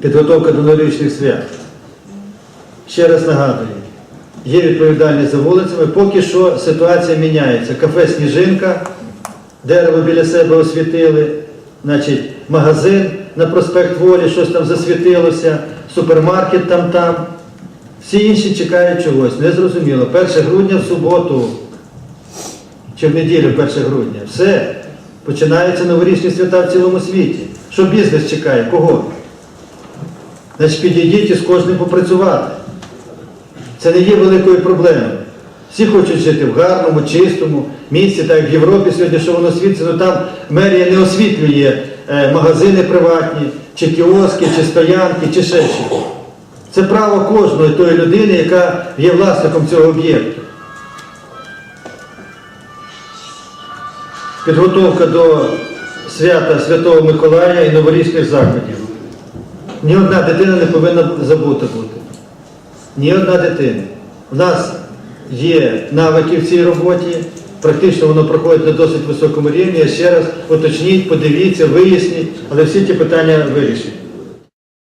підготовка до новорічних свят. Ще раз нагадую, є відповідальність за вулицями, поки що ситуація міняється. Кафе Сніжинка, дерево біля себе освітили, значить, магазин на проспект Волі, щось там засвітилося, супермаркет там-там. Всі інші чекають чогось, незрозуміло. 1 грудня в суботу чи в неділю 1 грудня. Все. Починаються новорічні свята в цілому світі. Що бізнес чекає? Кого? Значить, підійдіть і з кожним попрацювати. Це не є великою проблемою. Всі хочуть жити в гарному, чистому місці, так як в Європі сьогодні, що воно світиться, ну там мерія не освітлює е, магазини приватні, чи кіоски, чи стоянки, чи ще щось. Це право кожної тої людини, яка є власником цього об'єкту. Підготовка до свята Святого Миколая і новорічних заходів. Ні одна дитина не повинна забути бути. Ні одна дитина. У нас є навики в цій роботі, практично воно проходить на досить високому рівні. Я ще раз уточніть, подивіться, виясніть, але всі ті питання вирішіть.